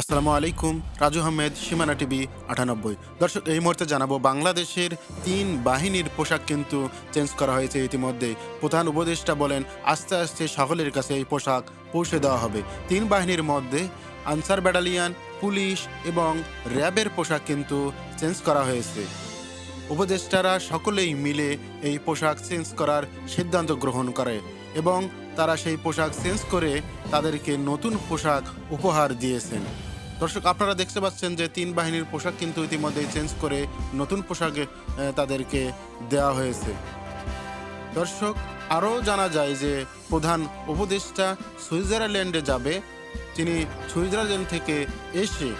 আসসালামু আলাইকুম, রাজু আহমেদ, সীমানা টিভি আটানব্বই। দর্শক, এই মুহূর্তে জানাব, বাংলাদেশের তিন বাহিনীর পোশাক কিন্তু চেঞ্জ করা হয়েছে ইতিমধ্যে প্রধান উপদেষ্টা বলেন, আস্তে আস্তে সকলের কাছে এই পোশাক পৌঁছে দেওয়া হবে। তিন বাহিনীর মধ্যে আনসার ব্যাটালিয়ান, পুলিশ এবং র্যাবের পোশাক কিন্তু চেঞ্জ করা হয়েছে। উপদেষ্টারা সকলেই মিলে এই পোশাক চেঞ্জ করার সিদ্ধান্ত গ্রহণ করে এবং তারা সেই পোশাক চেঞ্জ করে তাদেরকে নতুন পোশাক উপহার দিয়েছেন। দর্শক, আপনারা দেখতে পাচ্ছেন যে তিন বাহিনীর পোশাক কিন্তু ইতিমধ্যে চেঞ্জ করে নতুন পোশাকে তাদেরকে দেওয়া হয়েছে। দর্শক, আরও জানা যায় যে প্রধান উপদেষ্টা সুইজারল্যান্ডে যাবে। তিনি সুইজারল্যান্ড থেকে এসে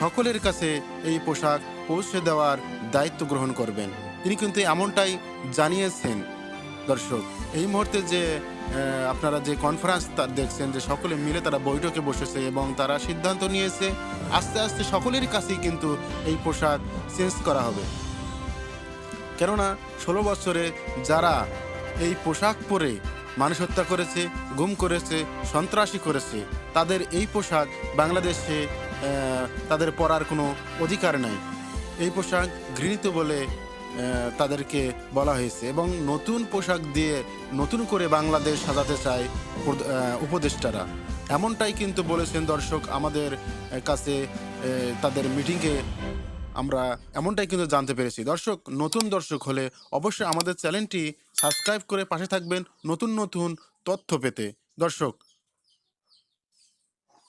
সকলের কাছে এই পোশাক পৌঁছে দেওয়ার দায়িত্ব গ্রহণ করবেন। তিনি কিন্তু এমনটাই জানিয়েছেন। দর্শক, এই মুহূর্তে যে আপনারা যে কনফারেন্স তার দেখছেন, যে সকলে মিলে তারা বৈঠকে বসেছে এবং তারা সিদ্ধান্ত নিয়েছে, আস্তে আস্তে সকলের কাছেই কিন্তু এই পোশাক চেঞ্জ করা হবে। কেননা, ষোলো বছরে যারা এই পোশাক পরে মানুষ হত্যা করেছে, গুম করেছে, সন্ত্রাসী করেছে, তাদের এই পোশাক বাংলাদেশে তাদের পরার কোনো অধিকার নাই। এই পোশাক ঘৃণিত বলে তাদেরকে বলা হয়েছে এবং নতুন পোশাক দিয়ে নতুন করে বাংলাদেশ সাজাতে চায় উপদেষ্টারা। এমনটাই কিন্তু বলেছেন দর্শক আমাদের কাছে তাদের মিটিংয়ে। আমরা এমনটাই কিন্তু জানতে পেরেছি। দর্শক, নতুন দর্শক হলে অবশ্যই আমাদের চ্যানেলটি সাবস্ক্রাইব করে পাশে থাকবেন নতুন নতুন তথ্য পেতে। দর্শক